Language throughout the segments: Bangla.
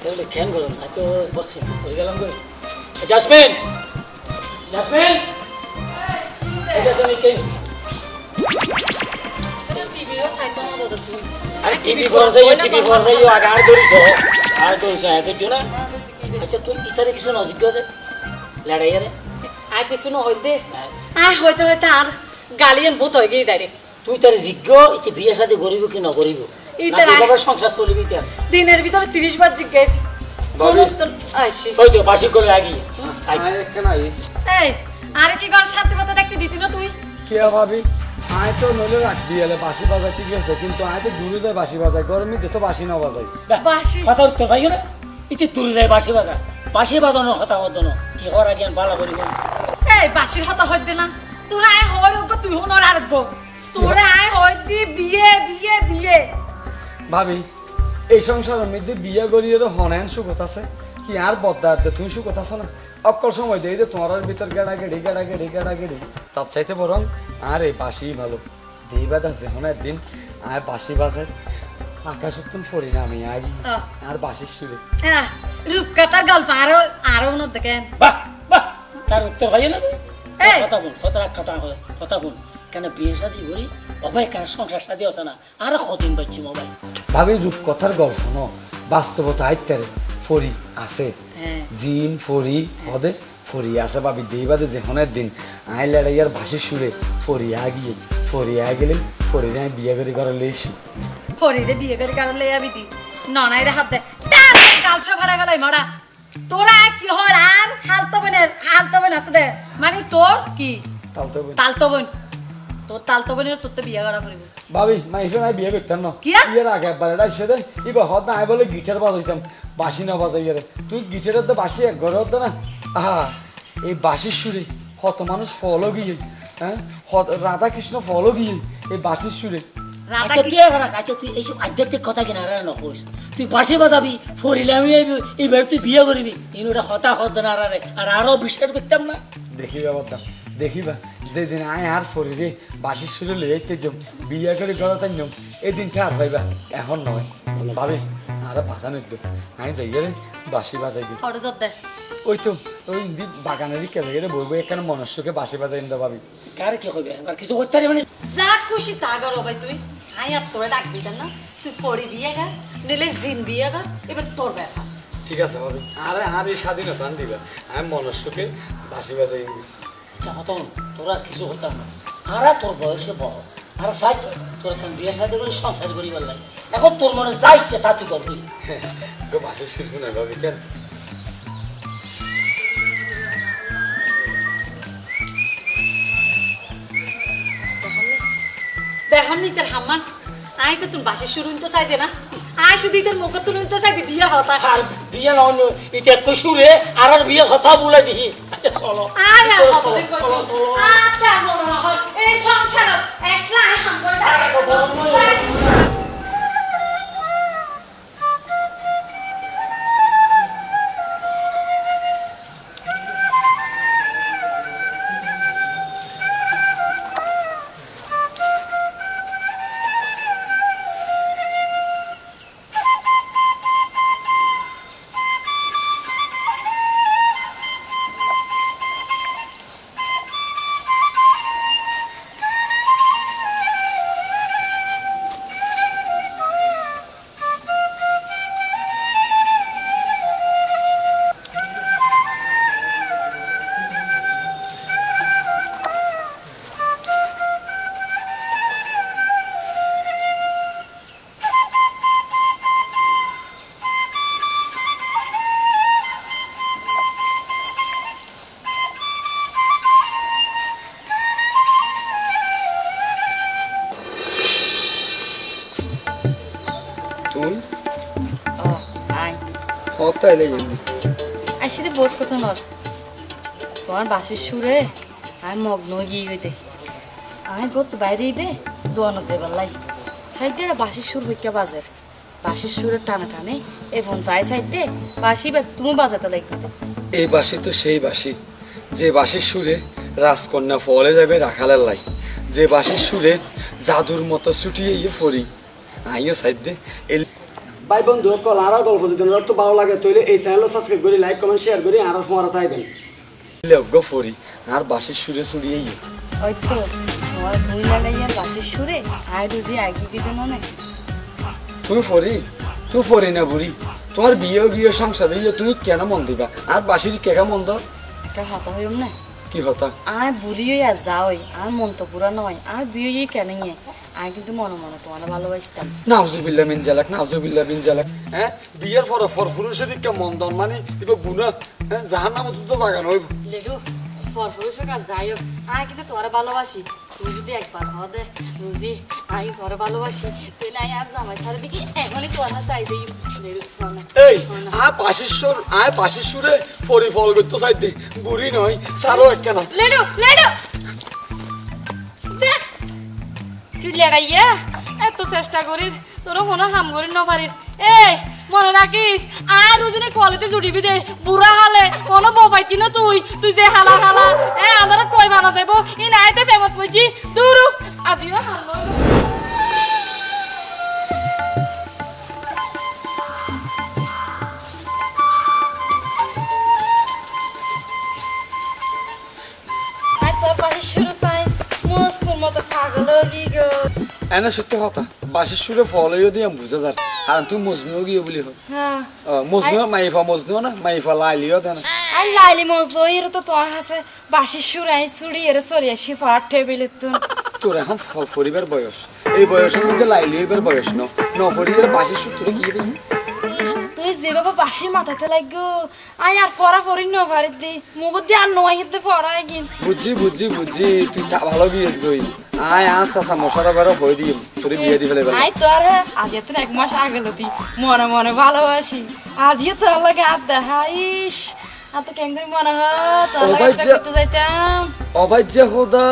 তাহলে খেয়াল করো না তো বসছি পড়ে গেলাম করে জাসমিন! জাসমিন! জাসমিন কে? না আরে টিভি পড়া যাই টিভি পড়া যাই আগে আর ধরিস আর ধরিস এত না। আচ্ছা তুই ইতারে কিছু নজিক আছে? লড়াই আরে কিছু নহয় দে আই হয়তো হয়তো আর গালিয়ান ভূত হয়ে গিয়ে ডাইরেক্ট তুই তার জিজ্ঞ ইতে বিয়ে শাদী করিব কি আয়- বাবার সংসার চলিবি তার দিনের ভিতরে তিরিশ বার জিজ্ঞেস। আরে কি সাথে পাতা দেখতে দিতি না তুই? কে ভাবি? আয় তো নইলে রাখবি এলে বাসি বাজাই ঠিক আছে কিন্তু আয় তো দূরে যায় বাসি বাজাই গরমে তো বাসি না বাজাই বাসি। কথা উত্তর পাইও না? ইতে তুলি যায় বাসি বাজা বাসি বাজানোর কথা হতো না। কি করা জ্ঞান পালা করিব এই বাসির হতা হয় দে না। তোরা আয় হয় তুই হন আর অজ্ঞ তোরা আয় হয় দি বিয়ে বিয়ে বিয়ে। ভাবি এই সংসারের মধ্যে বিয়ে করিয়ে তো হনেন সুখত আছে। কি আর বদা দে তুমি সুখত আছে না? অকল সময় দেই দে তোমার ভিতর গেড়া গেড়ি গেড়া গেড়ি গেড়া গেড়ি তার চাইতে বরং আর এই বাসি ভালো। দেই বাদ আছে হন একদিন আর বাসি বাজার। আকাশ উত্তম ফরি না আমি আর বাসির সুরে। আহ, রূপকাতার গল্প আরও আরও দেখেন বাহ বাহ। তার উত্তর পাইও না কথা বল কথা কথা কথা বল। কেন বিয়ে শাদী করি? অবাই কেন সংসার শাদী আছে না? আর কদিন পাচ্ছি মোবাইল ভাবি রূপকথার গল্প ন বাস্তবতা আইতারে ফরি আছে। হ্যাঁ। জিন ফরি হদে ফরি আছে। ভাবি দেইবাদে যেহনের দিন আই লড়াইয়ার ভাসি সুরে ফরি আগিয়ে ফরি আগেলে ফরি নাই বিয়ে করে ঘরে লইছু ফরিদে বিয়ে করে কারণ লে আমি দি। ননাই রে হাত দে। টান কালসা ভাড়া ফেলাই মারা। তোরা কি হর আর হালতো বোনের হালতো বোন আছে দে। মানে তোর কি? তাও তো বলি। তালতো বোন। তোর তালতো বোনের তোর তো বিয়ে করা ফুরিব ভাবি মাইফে নাই বিয়ে করতাম না। কিয়া? বিয়ের আগে একবার এটা এসে দে এবার হদ না আই বলে গিটার বাজাইতাম বাসি না বাজাই রে তুই গিটারের তো বাসি এক ঘরে হতো না? আহা এই বাসির সুরে কত মানুষ ফলো গিয়ে হ্যাঁ? রাধা কৃষ্ণ ফলো গিয়ে এই বাসির সুরে। আচ্ছা তুই আচ্ছা তুই এইসব আধ্যাত্মিক কথা কিনা আর নকস? তুই বাসে বাজাবি ফরিলে আমি এইবার তুই বিয়ে করবি। ওটা হতা হত না আর আরও বিশ্বাস করতাম না? দেখি বলতা দেখিবা যেদিন আয় আর ফরি রে বাসির সুরে লইতে যাম বিয়ে করে গড়াতে নিয়ম এই দিনটা আর পাইবা এখন নয়। ভাবিস আর বাধা নিত আমি যাই রে বাসি বাজাই দে। ওই তো ওই ইন্দি বাগানেরই কেজে গেলে বইবো এখানে মনুষ্যকে বাসি বাজাই নিতে ভাবি। কার কি কইবে? আর কিছু করতে পারি মানে যা খুশি তা কর ভাই তুই। আই আর তোরে ডাক দিতেন না তুই ফরি বিয়ে কর নিলে জিন বিয়ে কর এবার তোর ব্যাপার। ঠিক আছে ভাবি আর আর এই স্বাধীনতা আন দিবা আমি মনুষ্যকে বাসি বাজাই দিই আচ্ছা হতো তোরা কিছু করতাম না। আর তোর বয়সে বড়। আর সাইজ তোর এখন বিয়ে শাদী করে সংসার করি বললাই? এখন তোর মনে যা ইচ্ছে তা তুই করবি। গো শিল্প না ভাবি কেন? দেখুন নি হাম্মান। আই তো তুমি বাসি শুরু তো চাইতে না? আই শুধু তোর মুখে তুলুন তো চাইতে বিয়ে হতা আর বিয়ে না অন্য এটা একটু সুরে আর আর বিয়ের কথা বলে দিই আচ্ছা চলো আর চলো, চলো, চলো। আচ্ছা মনে হয় এই সংসার একলা হাম করে আইসি তো বহুত কথা নর তোমার বাসির সুরে মগ্ন গিয়ে গইতে। আমি গত বাইরে দে দোয়ানো যাবার লাই সাইড দিয়ে বাসির সুর হইকা বাজের বাসির সুরের টানে টানে তাই সাইড। বাসি বা তুমি বাজাতে লাগবে। এই বাসি তো সেই বাসি। যে বাসির সুরে রাজকন্যা ফলে যাবে রাখালের লাই। যে বাসির সুরে জাদুর মতো ছুটিয়ে ইয়ে ফরি। আইও সাইড। ভাই বন্ধু কল আর গল্প যদি তো ভালো লাগে তাহলে এই চ্যানেল সাবস্ক্রাইব করি লাইক কমেন্ট শেয়ার করি আর ফোয়ারা থাকবেন। গো ফরি আর বাসের সুরে সুরিয়েই ওই তো লাগাইয়ার বাসের সুরে? আয় রুজি আগি বিদে মনে? তুই ফরি তুই ফরি না বুড়ি। তোমার বিয়ে বিয়ে সংসার তুমি কেন মন দিবা? আর বাসির কেকা মন দাও একটা হাতা হইম না? কি হতা? আয় বুড়ি হইয়া যাওই আর মন তো পুরা নয় আর বিয়ে কেন আমি কিন্তু মনে মনে তোমার ভালোবাসতাম। নাউজুবিল্লা মিন জালাক নাউজুবিল্লা মিন জালাক। হ্যাঁ? বিয়ের পর ফর পুরুষের কে মন দন মানে এবার গুণা। হ্যাঁ? জাহান নাম তো জাগান হইব। লেডু পরপুরুষের কাজ যাই হোক আমি কিন্তু তোমার ভালোবাসি। তুই যদি একবার হওয়া দে রুজি আই তোরা ভালোবাসি তুই নাই আর জামাই ছাড়া দেখি এখনই তোরা চাই দিই। এই আয় পাশেশ্বর আয় পাশেশ্বরে ফরি ফল করতে চাই দে। বুড়ি নয় সারো একখানা। লেডু লেডু। দেখ, তুই লেড়াইয়া এত চেষ্টা করিস তোরা মনে হাম করি ন পারিস এই মনে রাখিস আর রুজিনে কলেতে জুড়িবি দে। বুড়া হালে মনে ববাইতি না তুই। তুই যে হালা এনে সত্যি কথা বাসের সুরে ফল হইও দিয়ে বুঝা যার কারণ তুই মজনুও গিয়ে বলি হ্যাঁ মজনু মাইফা মজনু না মাইফা লাইলিও দেন আই লাইলি মজলো এর তো তোর হাসে বাসি সুরাই চুড়ি এর সরিয়া শিফার টেবিলে তো তোর এখন ফরিবার বয়স। এই বয়সের মধ্যে লাইলি হইবার বয়স ন। ন ফরিবার বাসের সুর তোর কি? ইস, তুই যেভাবে বাসি মাথাতে লাগো আই আর ফরা ফরি ন পারি দি মুগত দি আর নয় হিতে ফরা গিন। বুঝছি বুঝছি বুঝছি তুই তা ভালো গিয়েছ গই আয় আস আসা মশারা বেরো হয়ে দিই তোর বিয়ে দি ফেলে আই তোর আজ এত এক মাস আগে লতি মনে মনে ভালোবাসি। আজকে তোর লাগে আর দেখা ইস আর তো মনে হয় ভাই একটা যাইতাম। অবাজ্য খোদা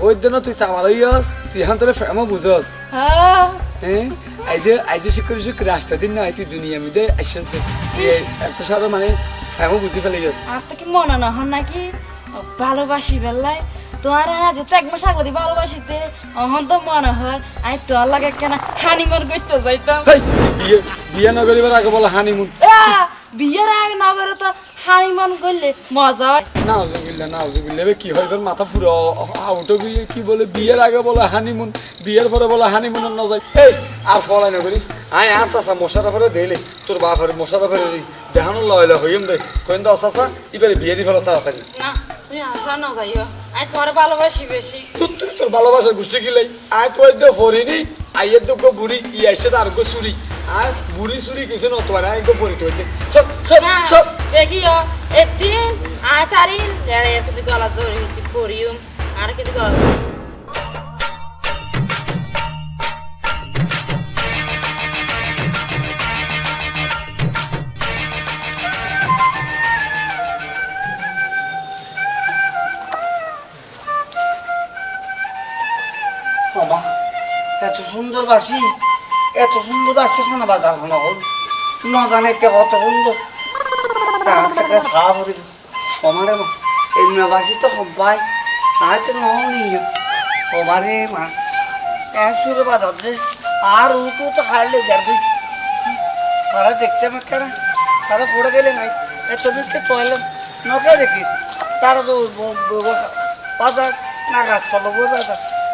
হই দেন তুই তা গিয়েছ তুই এখন তোর ফেমা বুঝস। হ্যাঁ। হ্যাঁ আইজে আইজে শিকরি শিকরি রাষ্ট্র দিন না তুই দুনিয়া মিদে আশ্বাস দে। এত সারা মানে ফেমা বুঝি ফেলে গেছ। আর তো কি মনে না হন নাকি? ভালোবাসি বেলায় তোমার আজ তো এক মাস আগে দি ভালোবাসিতে অহন তো মনে হয় আই তোর লাগে কেন হানিমুন করতে যাইতাম। বিয়ে বিয়ে না করিবার আগে বলা হানিমুন। বিয়ের আগে নগরে তো হানিমুন করলে মজা হয়। নাউজুবিল্লাহ এবার কি হয় এবার মাথা ফুরো আউটো বিয়ে কি বলে বিয়ের আগে বলে হানিমুন বিয়ের পরে বলে হানিমুন না যায় এই আর ফলাই না করিস। আয় আস আসা মশারা ফেরে দেলে তোর বাপ ফেরে মশারা ফেরে দেখানো লয়লা হইম দে। কইন দাও আসা এবারে বিয়ে দি ফেলো তাড়াতাড়ি। না তুই আসা না যাইও আই তোমার ভালোবাসি বেশি। তুই তোর ভালোবাসার গোষ্ঠী গিলাই আয় তো একদম ফরিনি। আইয়ের তো বুড়ি ই আইসে তো আর গো চুরি। আর বুড়ি চুরি কিছু না তোমার আয় গো ফরি তো সব সব সব দেখিও এদিন আয় তারিন লেড়ে কিন্তু গলা জোরে হইতে করিও আর কিন্তু গলা বাবা। এত সুন্দর বাসি, এত সুন্দর বাসি শোনা বাজার শোনা হল। ন জানে কে কত সুন্দর। ভরে আমারে মা। এই বাসি তো সবাই আর তো নহলি আমারে মা। সুরে বাজার যে আর উঠু তো হারলে যাবি। তারা দেখতে মাকে না তারা পড়ে গেলে নাই। এত বিস্কে তোয়ালাম নকে দেখিস তারা তো বাজার না গাছ তলো বাজার।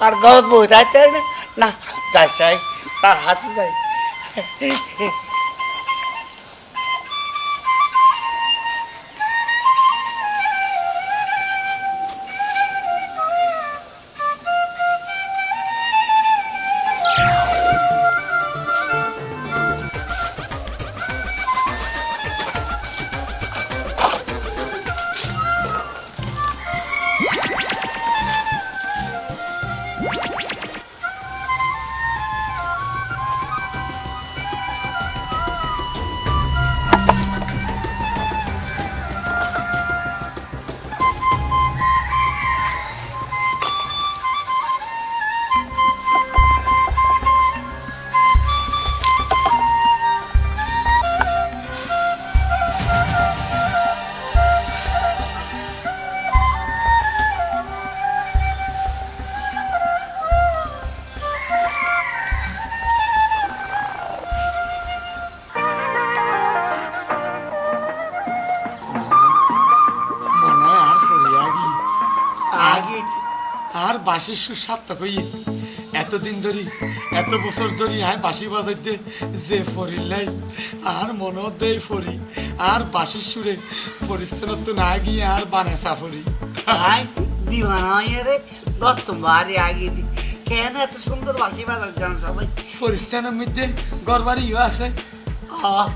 আর গরত বই যাইতে না? না যাই চাই তার হাতে যাই। বাঁশির সুর সার্থক হইয়ে। এতদিন ধরি এত বছর ধরি আয় বাঁশি বাজাইতে যে ফরির লাই আর মনে দেই ফরি আর বাঁশির সুরে পরিস্থানত না গিয়ে আর বানা সাফরি আই দিওয়ানা হয়ে রে গত বাড়ি আগে দি। কেন এত সুন্দর বাসি বাজার জান সবাই? পরিস্থানের মধ্যে গড়বাড়ি ইয়ে আছে। আহ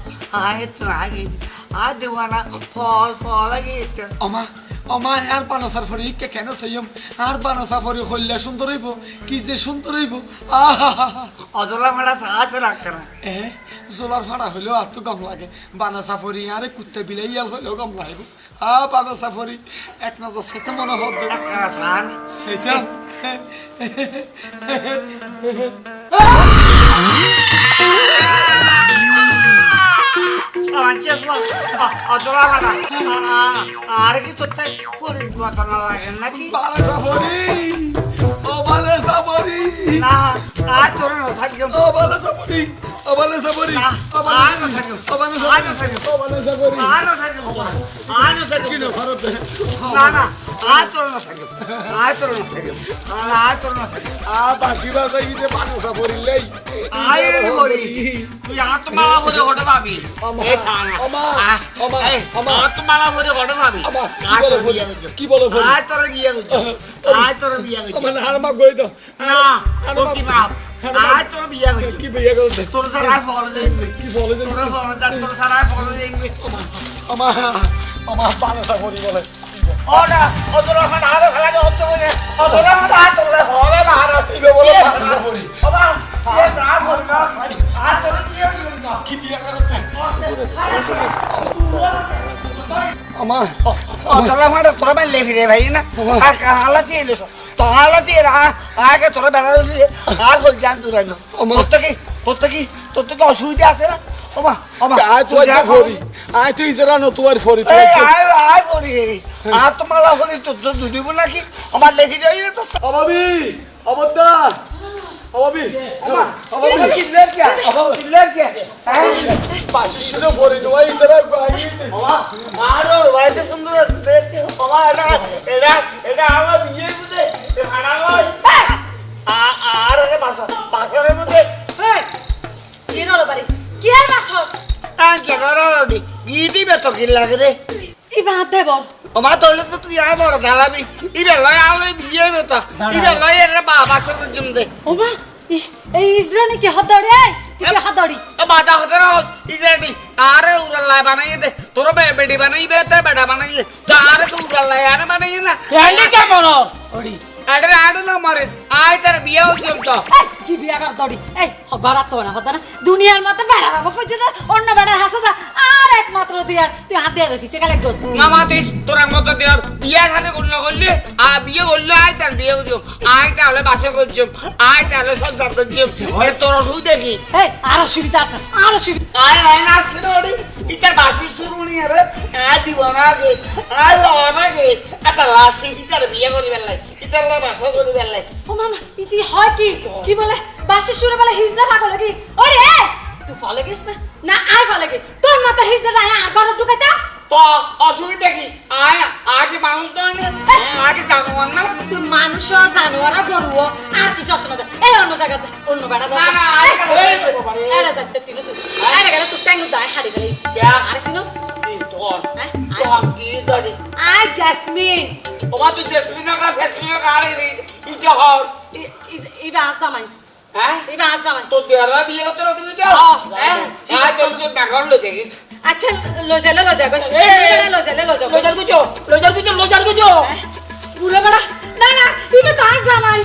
আয় তো আগে দি। আর দিওয়ানা ফল ফল আগে এটা অমা অমা আর বানাসার ফরি কে কেন সাইম আর বানাসা ফরি হইলে সুন্দর হইব কি যে সুন্দর হইব আহা অজলা ভাড়া সাহায্য রাখতে না জোলার ভাড়া হইলেও আর তো গম লাগে বানা সাফরি আরে কুত্তে বিলাই ইয়াল হইলেও গম লাগিব আ বানা সাফরি এক নজর সেটা মনে হবে অজলা ভাড়া আর কি তোর তাই ফরিদ মতন লাগে নাকি? বানা সাফরি ও বানা সাফরি না আর তোর না থাকবে। ও বানা সাফরি ও বানা সাফরি ও না থাকবে। ও না সাফরি। ও বানা সাফরি আর না থাকবে আর না থাকবে। না না। তোর না থাকবে আ বাসি বাজাইতে বানা সাফরি লাই আয় হরি তুই আত্মালা ভরে ঘটে পাবি। আত্মালা ভরে ঘটে পাবি কি বলে? আয় তোর বিয়ে হচ্ছে আয় তোর বিয়ে হচ্ছে আমার হার মা গই দাও। না কি বাপ আয় তোর বিয়ে হচ্ছে কি বিয়ে করতে তোর সারা ফল দেখবে কি বলে তোর ফল তোর সারা ফল দেখবে আমা আমা বানা সাফরি বলে। ওটা অতলা ফাটা আরও খেলা হচ্ছে বলে। অতলা ফাটা আর তোর হবে না আর কি বলে বানা সাফরি বাবা এ না করবে না আর তোর বিয়ে হচ্ছে না। কি বিয়ে করতে আমা অতলা ফাটা তোর ভাই লেফি রে ভাই না? আর কাহালা দিয়ে এলো দিয়ে আগে তোর বেলা আর জান তোর তোর তোর অসুবিধা আছে না? ওমা ওমা তুই তো ফরি আয় তুই জরা ন তুই ফরি তুই আই আই করি আর তোমালা করি তোর তো দুদিব নাকি? আমার লেখি যাই না তো। অবাবি অবদা অবাবি কিনলে কি অবাবি কি হ্যাঁ? পাশে শুনে ফরি তুই জরা গাইতে আরও বাইতে সুন্দর আছে দেখতে বাবা গিদি বেতো কি লাগে রে ই বাদ দে বল ওমা তোলে তো তুই বড় গালাবি ইবে লয় আলো বিয়ে বেতা ইবে লয় এর বাবা সাথে জুম দে। ওমা এই ইসরানি কি হদড়ি তুই কি হদড়ি বাজা হতে না ইজেটি আরে উড়াল্লা বানাই দে। তোর বেডি বানাই বে তে বেডা বানাই তো আরে তো উড়াল্লা আরে বানাই না। কেলি কেমন ওড়ি আরে আরে না মারে। আয় তার বিয়ে হচ্ছে তো কি বিয়া কর দড়ি? এই গড়া তো না হদা না? দুনিয়ার মতো বেড়া রাখব ফজে না অন্য বেড়ার হাসে যা আর একমাত্র তুই আর তুই হাত দিয়ে রেখেছিস কালে গোস। মামাতিস তোরা মতো দেওয়ার বিয়ে সাথে কোন করলি? আর বিয়ে করলে আয় তার বিয়ে করছ আয় তাহলে বাসে করছ আয় তাহলে সংসার করছ এ তোর অসুবিধা কি? এই আর অসুবিধা আছে আর অসুবিধা। আয় আয় না ওরে ইটার বাসি শুরু নি আরে আয় দিব না আগে আয় বাবা না গে একটা লাসি ইটার বিয়ে করি বেলাই ইটার লা বাসা করি বেলাই ও মামা ইতি হয় কি? কি বলে? বাসের সুরে বলে হিজদা পাগল কি ওরে তুই ফলে গেছ না? না আয় ফলে গে তোর মাথা হিজদা আয় আর ঘর ঢুকাইতা তো অসুবিধা কি? আয় আগে মানুষ না আগে জানোয়ার না? তুই মানুষ জানোয়ারা গরু আর কিছু অসনা এই অন্য জায়গা যা অন্য বেড়া যা। না, না, আয় কাছে এই যাব বাড়ি। এরা যাতে তিনু তুই আরে গেলে ট্যাঙ্গু দায় হাড়ি গেলে? আরে সিনোস হ্যাঁ? আয় জেসমিন ওমা তুই দেখবি না কা না আরে ইটা হর ইবা আসামাই হ্যাঁ ইবা আসামাই তো দেরা বিয়ে হতে তুমি হ্যাঁ ঠিক তো তো টাকা দেখি আচ্ছা গুজো গুজো গুজো বড়া না না ইবা জামাই